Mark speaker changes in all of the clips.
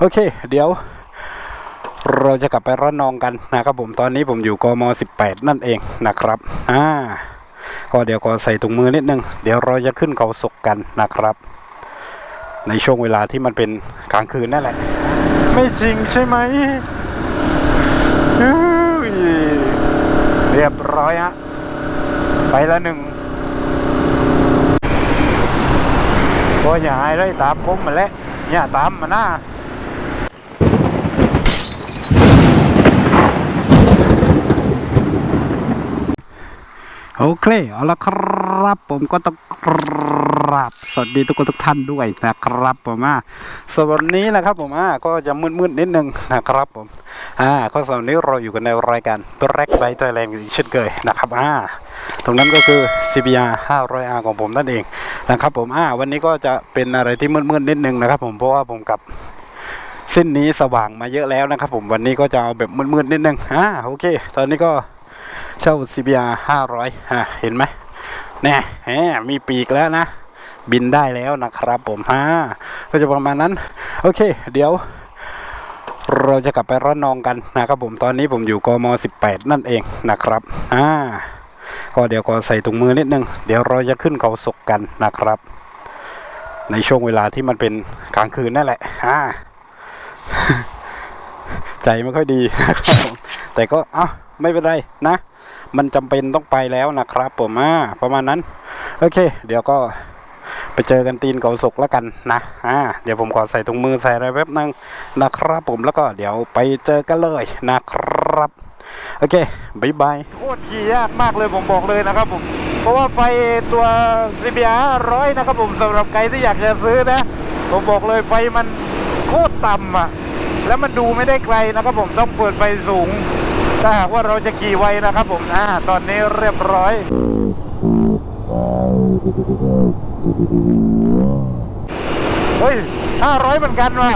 Speaker 1: โอเค เดี๋ยว เราจะกลับไประนองกันนะครับผมตอนนี้ผมอยู่กม 18 นั่นเองนะครับอ่าก็เดี๋ยวก็ใส่ถุงมือนิดนึง เดี๋ยวเราจะขึ้นเขาศกกันนะครับ ในช่วงเวลาที่มันเป็นกลางคืนนั่นแหละ ไม่จริงใช่ไหมเรียบร้อยฮะไปละหนึ่งก็อย่าให้ได้ตามผมมาแล้วอย่าตามมาหน้า โอเคเอาละครับ ผมก็ต้องกราบสวัสดีทุกคนทุกท่านด้วยนะครับผมอ่าสวันนี้นะครับผมอ่าก็จะมืดๆนิดนึงนะครับผมอ่าก็สวันนี้เราอยู่กันในรายการ Black by Thailand เช่นเคยนะครับอ่าตรงนั้นก็คือ CBR 500R ของผมนั่นเองนะครับผมอ่าวันนี้ก็จะเป็นอะไรที่มืดๆนิดนึงนะครับผมเพราะว่าผมกับเส้นนี้สว่างมาเยอะแล้วนะครับผมวันนี้ก็จะเอาแบบมืดๆนิดนึงอ่าโอเค ตอนนี้ก็ เช่า CBR 500อะเห็นไหมแน่แหมมีปีกแล้วนะ บินได้แล้วนะครับผมฮ่าก็จะประมาณนั้น โอเค เดี๋ยว เราจะกลับไประนองกันนะครับผมตอนนี้ผมอยู่กม 18 นั่นเองนะครับอ่าก็เดี๋ยวก็ใส่ถุงมือนิดนึง เดี๋ยวเราจะขึ้นเขาศกกันนะครับ ในช่วงเวลาที่มันเป็นกลางคืนนั่นแหละอ่าใจไม่ค่อยดีนะครับแต่ก็เอ้า ไม่เป็นไรนะ มันจำเป็นต้องไปแล้วนะครับผมอ่าประมาณนั้น โอเค เดี๋ยวก็ไปเจอกันตีนเขาศกแล้วกันนะอ่าเดี๋ยวผมขอใส่ถุงมือใส่อะไรแป๊บนึงนะครับผมแล้วก็เดี๋ยวไปเจอกันเลยนะครับ โอเคบายบายโคตรขี่ยากมากเลยผมบอกเลยนะครับผมเพราะว่าไฟตัว CBR 100 นะครับผมสำหรับใครที่อยากจะซื้อนะ ผมบอกเลยไฟมันโคตรต่ำอะ แล้วมันดูไม่ได้ไกลนะครับผมต้องเปิดไฟสูง ถ้าหากว่าเราจะขี่ไวนะครับผมอ่าตอนนี้เรียบร้อย เฮ้ยห้าร้อยเหมือนกันว่ะ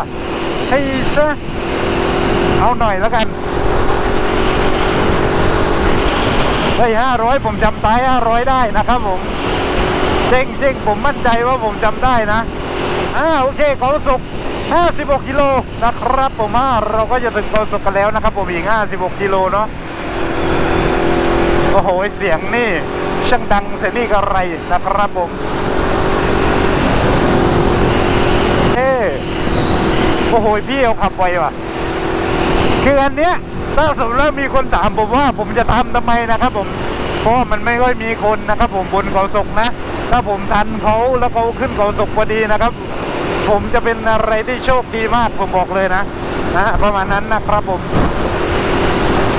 Speaker 1: ให้ซะเอาหน่อยแล้วกัน เฮ้ยห้าร้อยผมจำตายห้าร้อยได้นะครับผมเจ๊งเจ๊งผมมั่นใจว่าผมจำได้นะอ่าโอเคเขาสุก 56กิโลนะครับผมอ่าเราก็จะถึงเขาสุกกันแล้วนะครับผมอีก56กิโลเนาะโอ้โหเสียงนี่ช่างดังเสียนี่กระไรนะครับผมเอ้โอ้โหพี่เอาขับไวว่ะคืออันเนี้ยถ้าสมมติว่ามีคนถามผมว่าผมจะทำทำไมนะครับผมเพราะมันไม่ค่อยมีคนนะครับผมบนเขาศกนะ ถ้าผมทันเขาแล้วเขาขึ้นเขาศกพอดีนะครับ ผมจะเป็นอะไรที่โชคดีมากผมบอกเลยนะนะประมาณนั้นนะครับผม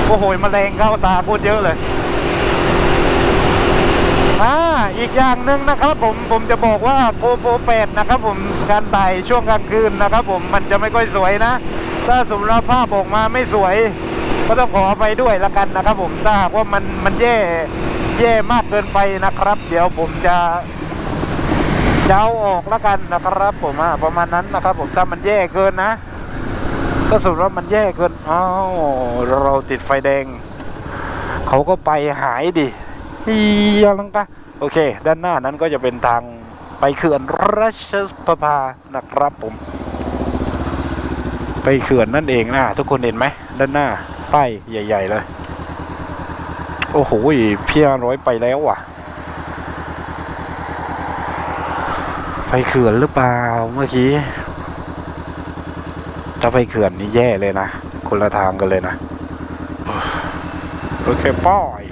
Speaker 1: โอ้โหมแมลงเข้าตาพูดเยอะเลยอ่าอีกอย่างหนึ่งนะครับผมผมจะบอกว่าโกโปร8นะครับผมการถ่ายช่วงกลางคืนนะครับผมมันจะไม่ค่อยสวยนะ ถ้าสมมติว่าภาพออกมาไม่สวย ก็ต้องขอไปด้วยละกันนะครับผมถ้าหากว่ามันมันแย่แย่มากเกินไปนะครับ เดี๋ยวผมจะ เอาออกและกันนะครับผมอะประมาณนั้นนะครับ ผมถ้ามันแย่เกินนะถ้าสมมติว่ามันแย่เกินอ้าวเราติดไฟแดง เขาก็ไปหายดิเฮียลังกะโอเค ด้านหน้านั้นก็จะเป็นทางไปเขื่อนราชประภานะครับผม ไปเขื่อนนั่นเองนะทุกคนเห็นไหมด้านหน้าป้ายใหญ่ ๆ เลย โอ้โหเพียร้อยไปแล้วว่ะ ไปเขื่อนหรือเปล่าเมื่อกี้ถ้าไปเขื่อนนี่แย่เลยนะ คนละทางกันเลยนะ โอเคป้อย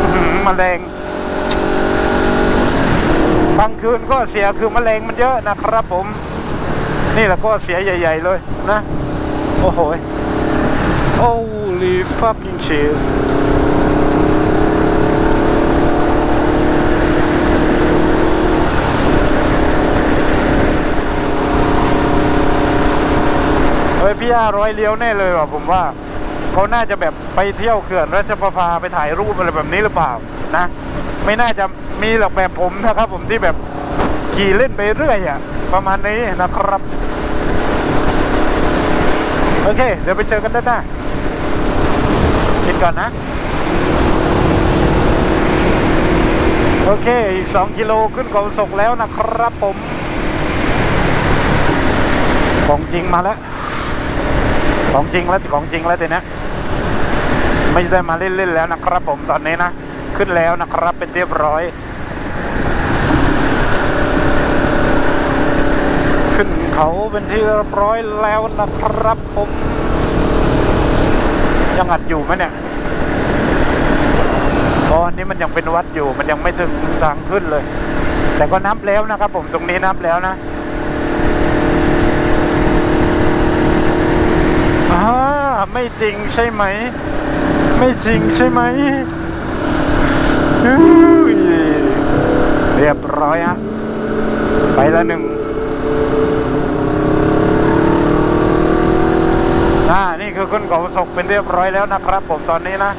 Speaker 1: อื้อหือแมลงกลางคืนก็เสียคือแมลงมันเยอะนะครับผม นี่แหละก็เสียใหญ่ ๆ เลยนะ โอ้โห Holy fucking cheese เฮ้ยพี่ห้าร้อยเลี้ยวแน่เลยว่ะผมว่าเขาน่าจะแบบไปเที่ยวเขื่อนราชประภาไปถ่ายรูปอะไรแบบนี้หรือเปล่านะ ไม่น่าจะมีหรอกแบบผมนะครับ ผมที่แบบขี่เล่นไปเรื่อยอะประมาณนี้นะครับ โอเค เดี๋ยวไปเจอกันด้านหน้ากินก่อนนะ โอเค อีกสองกิโลขึ้นเขาศกแล้วนะครับผม ของจริงมาแล้ว ของจริงแล้วของจริงแล้วทีเนี้ยไม่ได้มาเล่นๆแล้วนะครับผมตอนนี้นะ ขึ้นแล้วนะครับเป็นเรียบร้อย ขึ้น เขาเป็นที่เรียบร้อยแล้วนะครับผมยังอัดอยู่ไหมเนี่ยตอนนี้มันยังเป็นวัดอยู่ มันยังไม่ถึงทางขึ้นเลย แต่ก็นับแล้วนะครับ ผมตรงนี้นับแล้วนะอ่าไม่จริงใช่ไหม ไม่จริงใช่ไหมเรียบร้อยฮะไปละหนึ่งอ่านี่คือ ขึ้นเขาศกเป็นเรียบร้อยแล้วนะครับ ผมตอนนี้นะ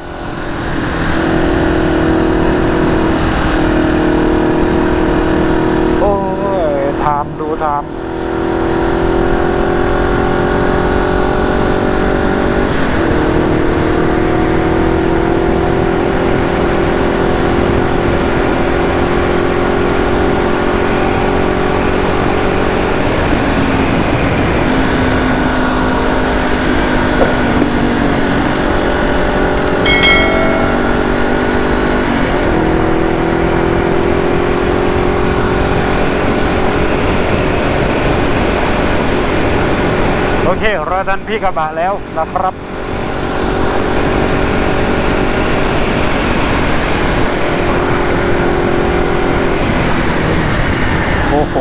Speaker 1: โอ้ยถามดูถาม เครอทันพี่กระบะแล้วนะครับโอ้โห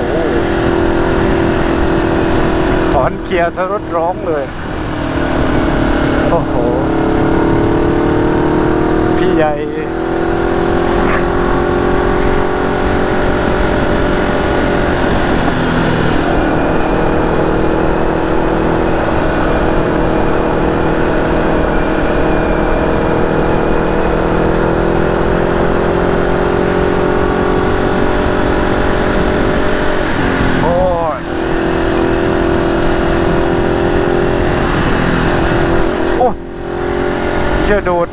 Speaker 1: ถอนเกียร์สรถร้องเลย โอ้โห พี่ใหญ่ โอ้ย โอ้ย เชื่อดูด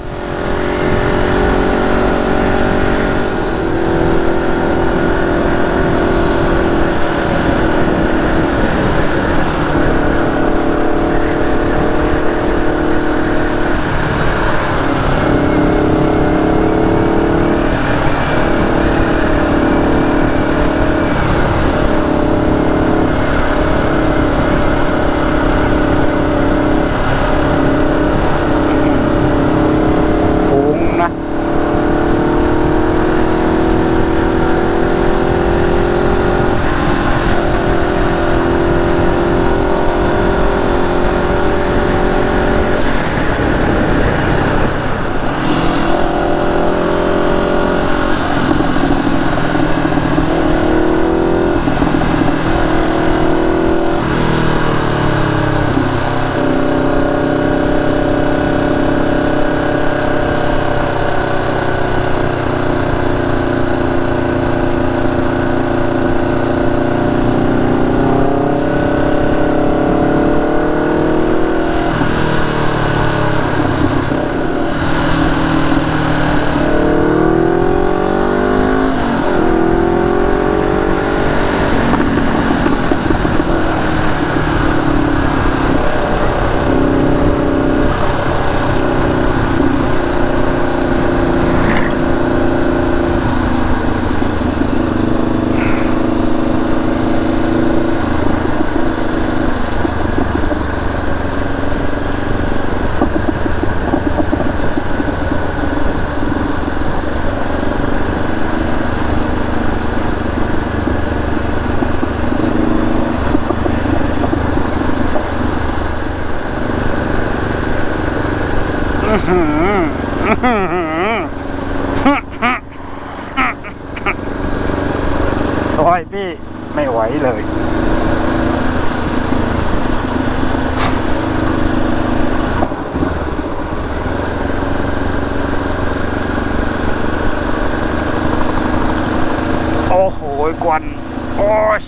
Speaker 1: โอ้ย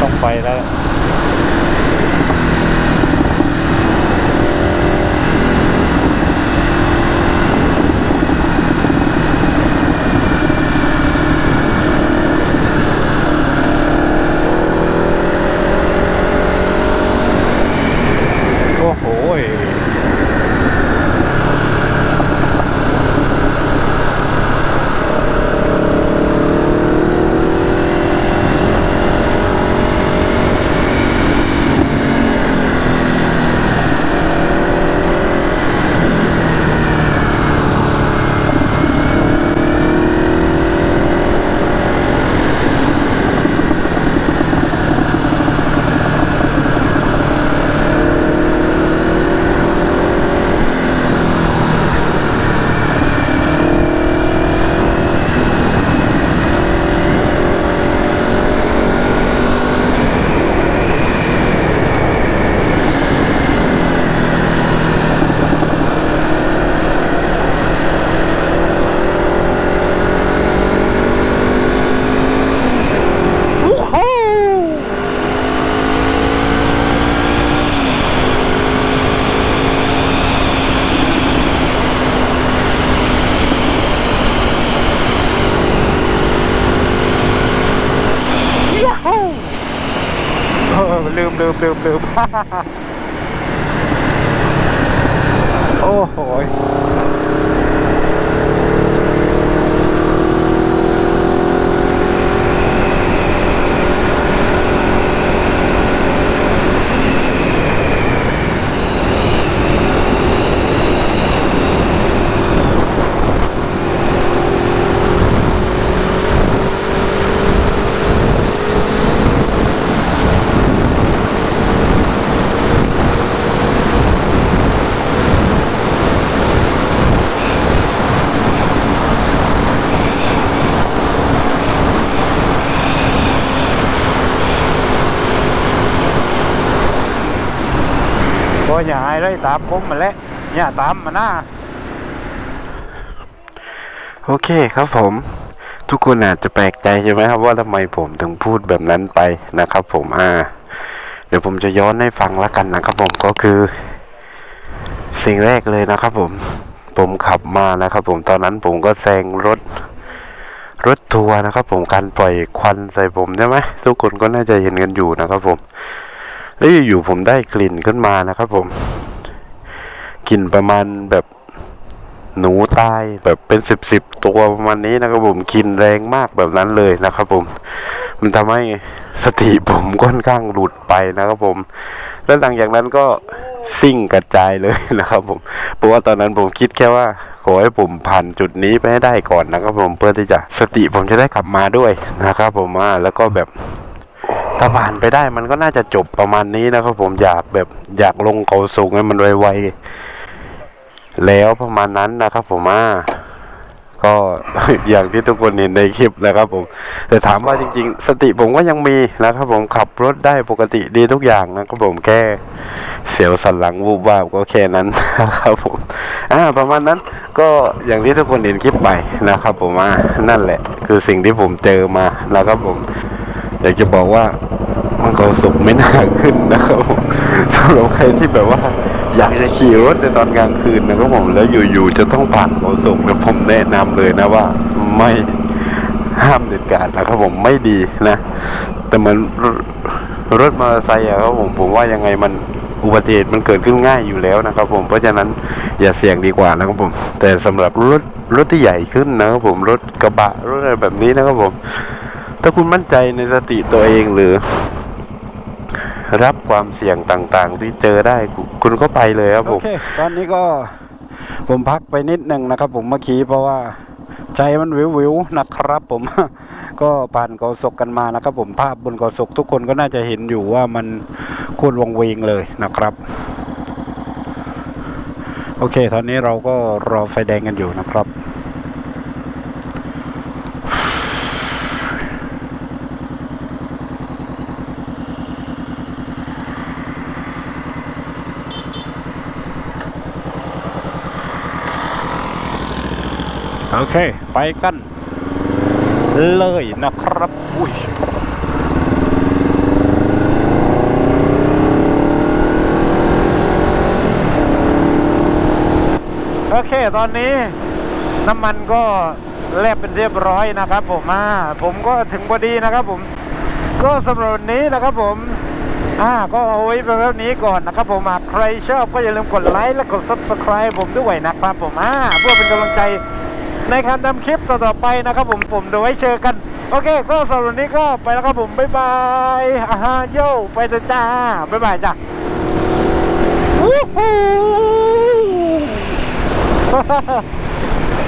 Speaker 1: ต้องไปแล้ว บเร็วเร็วโอ้โหย ก็อย่าให้ได้ตามผมมาแล้วอย่าตามมาหน้า
Speaker 2: โอเคครับผม ทุกคนอาจจะแปลกใจใช่ไหมครับว่าทำไมผมถึงพูดแบบนั้นไปนะครับผมอ่า เดี๋ยวผมจะย้อนให้ฟังแล้วกันนะครับผมก็คือ สิ่งแรกเลยนะครับผมผมขับมานะครับผมตอนนั้นผมก็แซงรถรถทัวร์นะครับผมการปล่อยควันใส่ผมใช่ไหมทุกคนก็น่าจะเห็นกันอยู่นะครับผม แล้วอยู่ๆผมได้กลิ่นขึ้นมานะครับ ผม กลิ่นประมาณแบบหนูตายแบบเป็นสิบสิบตัวประมาณนี้นะครับผมกินแรงมากแบบนั้นเลยนะครับผม มันทำให้สติผมค่อนข้างหลุดไปนะครับผม แล้วหลังจากนั้นก็ซิ่งกระจายเลยนะครับผมเพราะว่าตอนนั้นผมคิดแค่ว่าขอให้ผมผ่านจุดนี้ไปให้ได้ก่อนนะครับผมเพื่อที่จะสติผมจะได้กลับมาด้วยนะครับผมอ่าแล้วก็แบบ ถ้าผ่านไปได้มันก็น่าจะจบประมาณนี้นะครับผมอยากแบบอยากลงเขาสูงให้มันไวๆแล้วประมาณนั้นนะครับผมอ่าก็อย่างที่ทุกคนเห็นในคลิปนะครับผม แต่ถามว่าจริง ๆ สติผมก็ยังมีนะครับผมขับรถได้ปกติดีทุกอย่างนะครับผมแค่เสียวสันหลังวูบวาบก็แค่นั้นนะครับผมอ่าประมาณนั้นก็อย่างที่ทุกคนเห็นคลิปไปนะครับผมอ่านั่นแหละ คือสิ่งที่ผมเจอมานะครับผม อยากจะบอกว่ามันเขาสุกไม่น่าขึ้นนะครับผมสำหรับใครที่แบบว่า อยากจะขี่รถในตอนกลางคืนนะครับผมแล้วอยู่ๆจะต้องผ่านเขาสุกนี่ยผมแนะนำเลยนะว่า ไม่ห้ามเด็ดขาดนะครับผมไม่ดีนะ แต่เหมือนรถรถมอเตอร์ไซค์อะครับผมผมว่ายังไงมันอุบัติเหตุมันเกิดขึ้นง่ายอยู่แล้วนะครับ ผมเพราะฉะนั้นอย่าเสี่ยงดีกว่านะครับผม แต่สำหรับรถรถที่ใหญ่ขึ้นนะครับผมรถกระบะรถอะไรแบบนี้นะครับผม ถ้าคุณมั่นใจในสติตัวเองหรือ รับความเสี่ยงต่างๆ ที่เจอได้คุณก็ไปเลยครับผ
Speaker 1: โอ
Speaker 2: ม
Speaker 1: เค ตอนนี้ก็ผมพักไปนิดหนึ่งนะครับ ผมเมื่อกี้เพราะว่าใจมันวิววิวนะครับ ผม ก็ผ่านเกาศกกันมานะครับผมภาพบนเกาศกทุกคนก็น่าจะเห็นอยู่ว่ามันโคตรวงเวงเลยนะครับ โอเค ตอนนี้เราก็รอไฟแดงกันอยู่นะครับ โอเค ไปกัน เลยนะครับ อุ้ยโอเค ตอนนี้น้ำมันก็แลบเป็นเรียบร้อยนะครับผมอ่าผมก็ถึงพอดีนะครับผม ก็สำหรับวันนี้นะครับผมอ่าก็เอาไว้แบบนี้ก่อนนะครับผมใครชอบก็อย่าลืมกดไลค์และกด subscribe ผมด้วยนะครับผมอ่าเพื่อเป็นกำลังใจ ในการทำคลิปต่อๆไปนะครับผมผมเดี๋ยวไว้เจอกัน โอเค ก็สำหรับวันนี้ก็ไปแล้วครับผม บ๊ายบายอ่าฮะโย่ไปเถอะจ้า บ๊ายบายจ้ะวู้ฮู้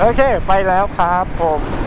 Speaker 1: โอเค ไปแล้วครับผม